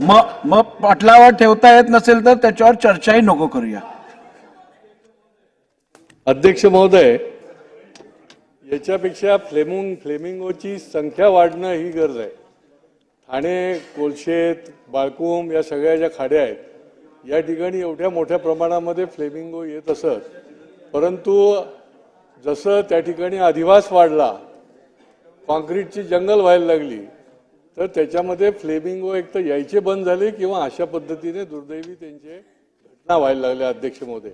मग मग पाटलावर ठेवता येत नसेल तर त्याच्यावर चर्चाही नको करूया. अध्यक्ष महोदय याच्यापेक्षा फ्लेमिंग फ्लेमिंगोची संख्या वाढणं ही गरज आहे. ठाणे कोलशेत बाळकुम या सगळ्या ज्या खाड्या आहेत या ठिकाणी एवढ्या मोठ्या प्रमाणामध्ये फ्लेमिंगो येत असत. परंतु जसं त्या ठिकाणी अधिवास वाढला कॉन्क्रीटची जंगल व्हायला लागली तर त्याच्यामध्ये फ्लेमिंगो एक तर यायचे बंद झाले किंवा अशा पद्धतीने दुर्दैवी त्यांचे घटना व्हायला लागल्या अध्यक्ष महोदय.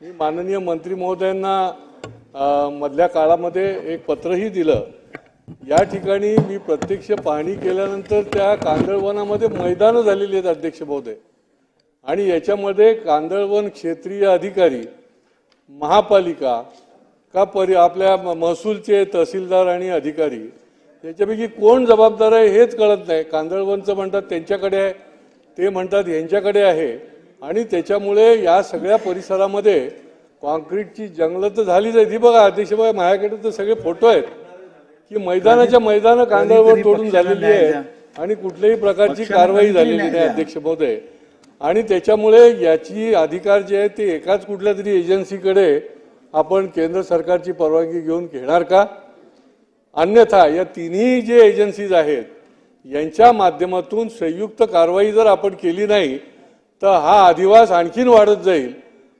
मी माननीय मंत्री महोदयांना मधल्या काळामध्ये एक पत्रही दिलं. या ठिकाणी मी प्रत्यक्ष पाहणी केल्यानंतर त्या कांदळवनामध्ये मैदानं झालेली आहेत अध्यक्ष महोदय. आणि याच्यामध्ये कांदळवन क्षेत्रीय अधिकारी महापालिका का परि आपल्या म- महसूलचे तहसीलदार आणि अधिकारी याच्यापैकी कोण जबाबदार आहे हेच कळत नाही. कांदळवनचं म्हणतात त्यांच्याकडे आहे ते म्हणतात यांच्याकडे आहे. आणि त्याच्यामुळे या सगळ्या परिसरामध्ये कॉन्क्रीटची जंगलं तर झालीच आहे ती बघा अध्यक्षभाई माझ्याकडे तर सगळे फोटो आहेत की मैदानाच्या मैदानं कांदळवन तोडून झालेली आहे आणि कुठल्याही प्रकारची कारवाई झालेली नाही अध्यक्ष महोदय. आणि त्याच्यामुळे याची अधिकार जे आहे ते एकाच कुठल्या तरी एजन्सीकडे आपण केंद्र सरकारची परवानगी घेऊन घेणार का? अन्यथा या तिन्ही जे एजन्सीज आहेत यांच्या माध्यमातून संयुक्त कारवाई जर आपण केली नाही तर हा अधिवास आणखीन वाढत जाईल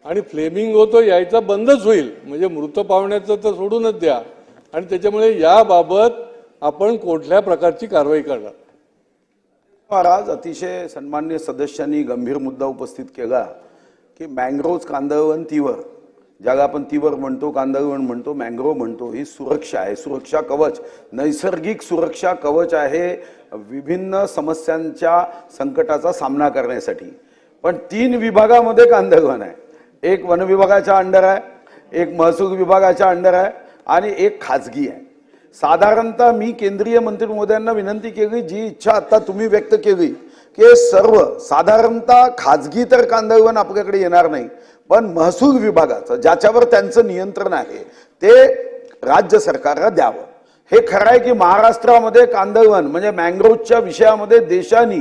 आणि फ्लेमिंग होतो यायचा बंदच होईल. म्हणजे मृत पावण्याचं तर सोडूनच द्या. आणि त्याच्यामुळे याबाबत आपण कुठल्या प्रकारची कारवाई करणार? महाराज अतिशय सन्मान्य सदस्यांनी गंभीर मुद्दा उपस्थित केला की मँग्रोव्ज कांदळवंतीवर ज्याला आपण तीवर म्हणतो कांदळवण म्हणतो मँग्रोव म्हणतो ही सुरक्षा आहे. सुरक्षा कवच नैसर्गिक सुरक्षा कवच आहे विभिन्न समस्यांच्या संकटाचा सामना करण्यासाठी. पण तीन विभागामध्ये कांदळवन आहे. एक वन विभागाच्या अंडर आहे एक महसूल विभागाच्या अंडर आहे आणि एक खाजगी आहे. साधारणतः मी केंद्रीय मंत्री महोदयांना विनंती केली जी इच्छा आता तुम्ही व्यक्त केली की सर्व साधारणतः खाजगी तर कांदळवन आपल्याकडे येणार नाही पण महसूल विभागाचं ज्याच्यावर त्यांचं नियंत्रण आहे ते राज्य सरकारला द्यावं. हे खरं आहे की महाराष्ट्रामध्ये कांदळवन म्हणजे मँग्रोव्हच्या विषयामध्ये देशानी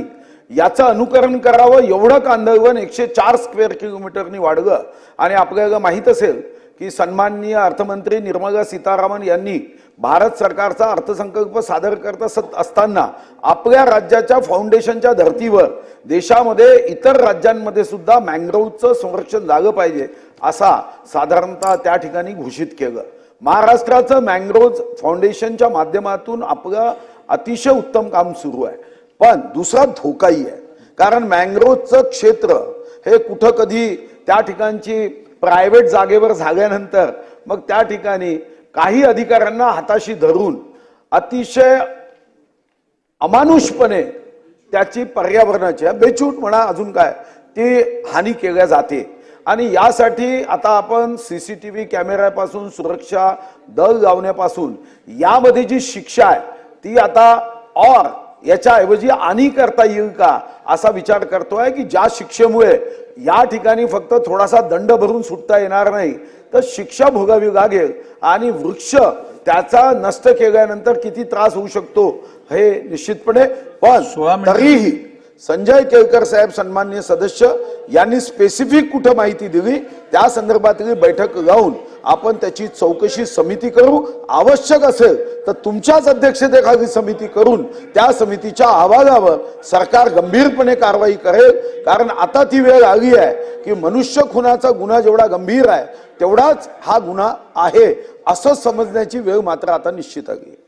याचं अनुकरण करावं एवढं कांदळवन एकशे चार स्क्वेअर किलोमीटरनी वाढलं. आणि आपल्याला माहीत असेल की सन्माननीय अर्थमंत्री निर्मला सीतारामन यांनी भारत सरकारचा अर्थसंकल्प सादर करत असत असताना आपल्या राज्याच्या फाउंडेशनच्या धर्तीवर देशामध्ये इतर राज्यांमध्ये सुद्धा मँग्रोव्हचं संरक्षण झालं पाहिजे असा साधारणतः त्या ठिकाणी घोषित केलं. महाराष्ट्राचं मँग्रोव्ह फाउंडेशनच्या माध्यमातून आपलं अतिशय उत्तम काम सुरू आहे. पण दुसरा धोकाही आहे. कारण मँग्रोव्हचं क्षेत्र हे कुठं कधी त्या ठिकाणची प्रायव्हेट जागेवर झाल्यानंतर मग त्या ठिकाणी काही अधिकाऱ्यांना हाताशी धरून अतिशय अमानुषपणे त्याची पर्यावरणाची बेचूट म्हणा अजून काय ती हानी केल्या जाते. आणि यासाठी आता आपण सी सी टी व्ही कॅमेऱ्यापासून सुरक्षा दल लावण्यापासून यामध्ये जी शिक्षा आहे ती आता और याच्याऐवजी आणि करता येईल का असा विचार करतोय की ज्या शिक्षेमुळे या ठिकाणी फक्त थोडासा दंड भरून सुटता येणार नाही तर शिक्षा भोगावी लागेल आणि वृक्ष त्याचा नष्ट केल्यानंतर किती त्रास होऊ शकतो हे निश्चितपणे पण. तरीही संजय केळकर साहेब सन्मान्य सदस्य यांनी स्पेसिफिक कुठं माहिती दिली त्या संदर्भातली बैठक लावून आपण त्याची चौकशी समिती करू आवश्यक असेल तर तुमच्याच अध्यक्षतेखाली समिती करून त्या समितीच्या आवाजावर सरकार गंभीरपणे कारवाई करेल. कारण आता ती वेळ आली आहे की मनुष्य खुनाचा गुन्हा जेवढा गंभीर आहे तेवढाच हा गुन्हा आहे असं समजण्याची वेळ मात्र आता निश्चित आली आहे.